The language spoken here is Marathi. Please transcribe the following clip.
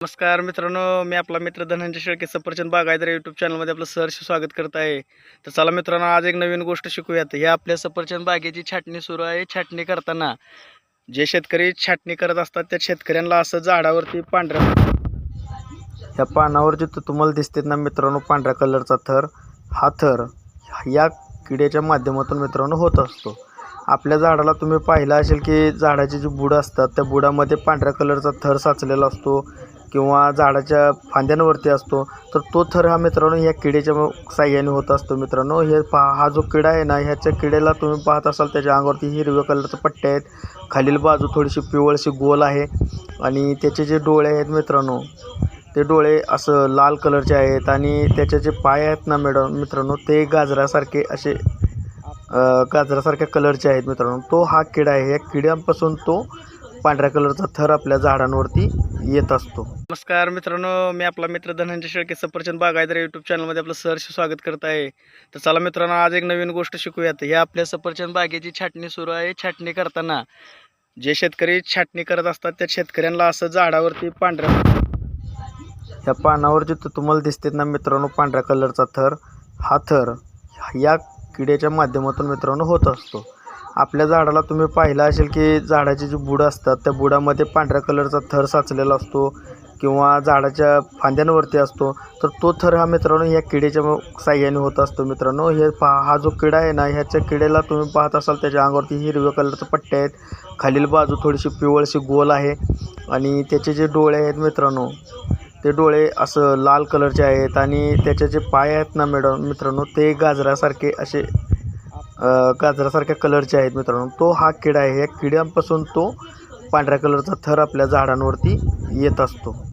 नमस्कार मित्रांनो मी आपला मित्र धनंजय शेळके सफरचंद बागायतर यूट्यूब चॅनलमध्ये आपलं सहर्ष स्वागत करत आहे. तर चला मित्रांनो आज एक नवीन गोष्ट शिकूयात. या आपल्या सफरचंद बागेची छाटणी सुरू आहे. छाटणी करताना जे शेतकरी छाटणी करत असतात त्या शेतकऱ्यांना असं झाडावरती पांढऱ्या ह्या पानावर तर तुम्हाला दिसतात ना मित्रांनो पांढऱ्या कलरचा थर हा थर या किड्याच्या माध्यमातून मित्रांनो होत असतो. आपल्या झाडाला तुम्ही पाहिलं असेल की झाडाची जी बुडं असतात त्या बुडामध्ये पांढऱ्या कलरचा थर साचलेला असतो. किंवा झाडाच्या फांद्यांवरती असतो तर तो थर हा मित्रांनो ह्या किड्याच्या साह्याने होत असतो. मित्रांनो हे पहा हा जो किडा आहे ना ह्याच्या किड्याला तुम्ही पाहत असाल त्याच्या अंगावरती हिरव्या कलरचे पट्टे आहेत. खालील बाजू थोडीशी पिवळशी गोल आहे आणि त्याचे जे डोळे आहेत मित्रांनो ते डोळे असं लाल कलरचे आहेत आणि त्याचे जे पाय आहेत ना मॅडम मित्रांनो ते गाजरासारखे असे गाजरासारख्या कलरचे आहेत मित्रांनो. तो हा किडा आहे. या किड्यांपासून तो पांढऱ्या कलरचा थर आपल्या झाडांवरती येत असतो. नमस्कार मित्रांनो मी आपला मित्र धनंजय शेळके सफरचंद बागायतर यूट्यूब चॅनलमध्ये आपलं सहर्ष स्वागत करत आहे. तर चला मित्रांनो आज एक नवीन गोष्ट शिकूयात. या आपल्या सफरचंद बागेची छाटणी सुरू आहे. छाटणी करताना जे शेतकरी छाटणी करत असतात त्या शेतकऱ्यांना असं झाडावरती पांढऱ्या ह्या पानावर जे तु- तुम्हाला दिसतात ना मित्रांनो पांढऱ्या कलरचा थर हा थर या किड्याच्या माध्यमातून मित्रांनो होत असतो. आपल्या झाडाला तुम्ही पाहिलं असेल की झाडाची जी बुडं असतात त्या बुडामध्ये पांढऱ्या कलरचा थर साचलेला असतो किंवा झाडाच्या फांद्यांवरती असतो. तर तो थर हा मित्रांनो ह्या किडेच्या साह्याने होत असतो. मित्रांनो हे पहा हा जो किडा आहे ना ह्याच्या किड्याला तुम्ही पाहत असाल त्याच्या अंगावरती हिरव्या कलरचे पट्टे आहेत. खालील बाजू थोडीशी पिवळशी गोल आहे आणि त्याचे जे डोळे आहेत मित्रांनो ते डोळे असं लाल कलरचे आहेत आणि त्याचे जे पाय आहेत ना मॅडम मित्रांनो ते गाजरासारखे असे गाजरासारख्या कलरचे आहेत मित्रांनो. तो हा किडा आहे. या किड्यांपासून तो पांढऱ्या कलरचा थर आपल्या झाडांवरती येत असतो.